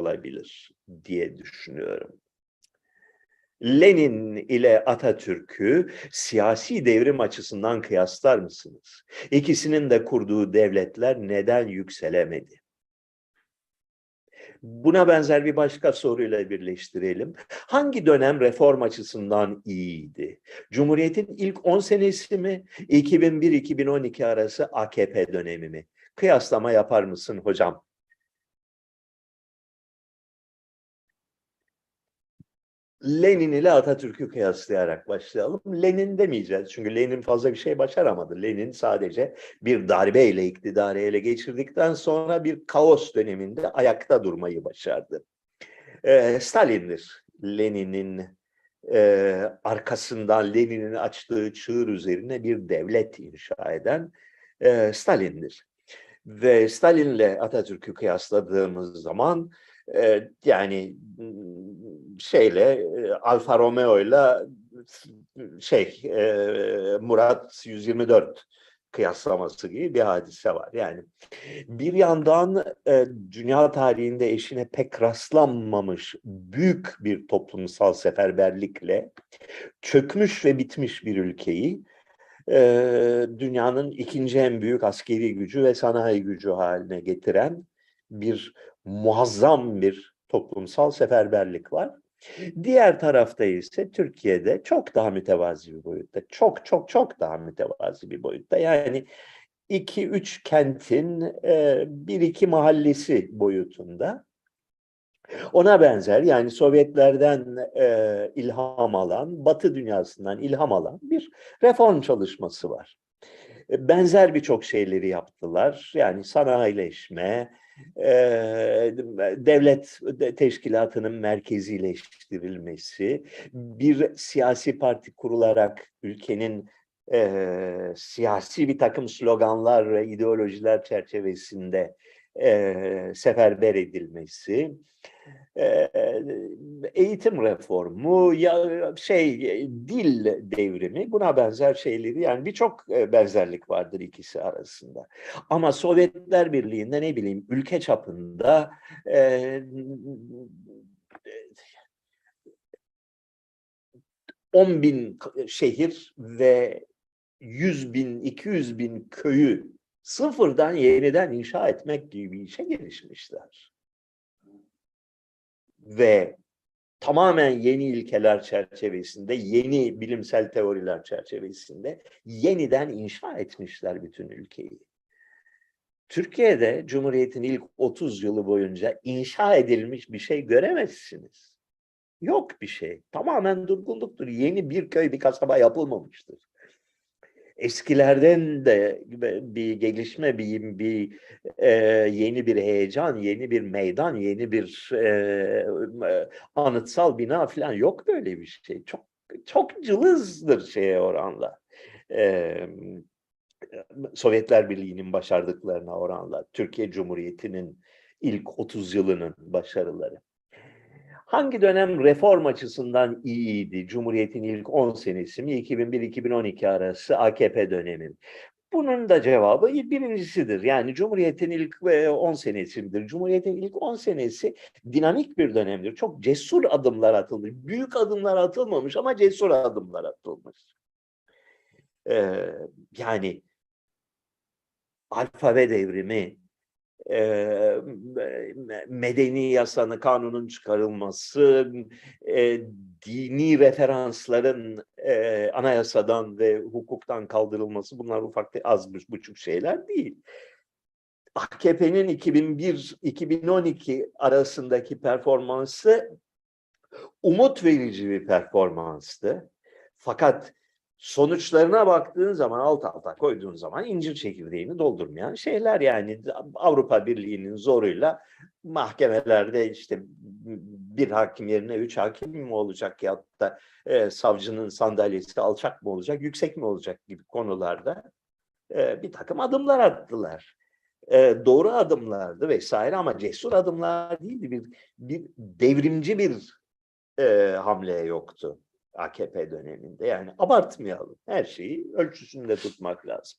olabilir diye düşünüyorum. Lenin ile Atatürk'ü siyasi devrim açısından kıyaslar mısınız? İkisinin de kurduğu devletler neden yükselemedi? Buna benzer bir başka soruyla birleştirelim. Hangi dönem reform açısından iyiydi? Cumhuriyet'in ilk 10 senesi mi? 2001-2012 arası AKP dönemi mi? Kıyaslama yapar mısın hocam? Lenin ile Atatürk'ü kıyaslayarak başlayalım. Lenin demeyeceğiz çünkü Lenin fazla bir şey başaramadı. Lenin sadece bir darbeyle iktidarı ele geçirdikten sonra bir kaos döneminde ayakta durmayı başardı. Ee, Stalin'dir Lenin'in e, arkasından Lenin'in açtığı çığır üzerine bir devlet inşa eden e, Stalin'dir. Ve Stalin'le Atatürk'ü kıyasladığımız zaman yani şeyle Alfa Romeo'yla şey Murat 124 kıyaslaması gibi bir hadise var. Yani bir yandan dünya tarihinde eşine pek rastlanmamış büyük bir toplumsal seferberlikle çökmüş ve bitmiş bir ülkeyi dünyanın ikinci en büyük askeri gücü ve sanayi gücü haline getiren bir muazzam bir toplumsal seferberlik var. Diğer tarafta ise Türkiye'de çok daha mütevazi bir boyutta. Çok çok çok daha mütevazi bir boyutta. Yani iki üç kentin e, bir iki mahallesi boyutunda. Ona benzer yani Sovyetlerden e, ilham alan, Batı dünyasından ilham alan bir reform çalışması var. E, benzer birçok şeyleri yaptılar. Yani sanayileşme, devlet teşkilatının merkezileştirilmesi, bir siyasi parti kurularak ülkenin e, siyasi bir takım sloganlar ve ideolojiler çerçevesinde e, seferber edilmesi, e, eğitim reformu, ya şey dil devrimi buna benzer şeyleri yani birçok benzerlik vardır ikisi arasında. Ama Sovyetler Birliği'nde ne bileyim ülke çapında e, 10 bin şehir ve 100 bin, 200 bin köyü sıfırdan yeniden inşa etmek gibi bir işe girişmişler. Ve tamamen yeni ilkeler çerçevesinde, yeni bilimsel teoriler çerçevesinde yeniden inşa etmişler bütün ülkeyi. Türkiye'de Cumhuriyet'in ilk 30 yılı boyunca inşa edilmiş bir şey göremezsiniz. Yok bir şey. Tamamen durgunluktur. Yeni bir köy, bir kasaba yapılmamıştır eskilerden de bir gelişme, bir, bir e, yeni bir heyecan, yeni bir meydan, yeni bir e, anıtsal bina falan yok böyle bir şey. Çok çok cılızdır şeye oranla. E, Sovyetler Birliği'nin başardıklarına oranla, Türkiye Cumhuriyeti'nin ilk 30 yılının başarıları. Hangi dönem reform açısından iyiydi? Cumhuriyet'in ilk 10 senesi mi? 2001-2012 arası AKP dönemi Bunun da cevabı birincisidir. Yani Cumhuriyet'in ilk 10 senesidir. Cumhuriyet'in ilk 10 senesi dinamik bir dönemdir. Çok cesur adımlar atılmış. Büyük adımlar atılmamış ama cesur adımlar atılmış. Ee, yani alfabe devrimi, e, medeni yasanın, kanunun çıkarılması, e, dini referansların e, anayasadan ve hukuktan kaldırılması bunlar ufak az buçuk şeyler değil. AKP'nin 2001-2012 arasındaki performansı umut verici bir performanstı. Fakat sonuçlarına baktığın zaman alt alta koyduğun zaman incir çekirdeğini doldurmayan şeyler yani Avrupa Birliği'nin zoruyla mahkemelerde işte bir hakim yerine üç hakim mi olacak ya da e, savcının sandalyesi alçak mı olacak, yüksek mi olacak gibi konularda e, bir takım adımlar attılar. E, doğru adımlardı vesaire ama cesur adımlar değildi. Bir, bir devrimci bir e, hamle yoktu. AKP döneminde. Yani abartmayalım. Her şeyi ölçüsünde tutmak lazım.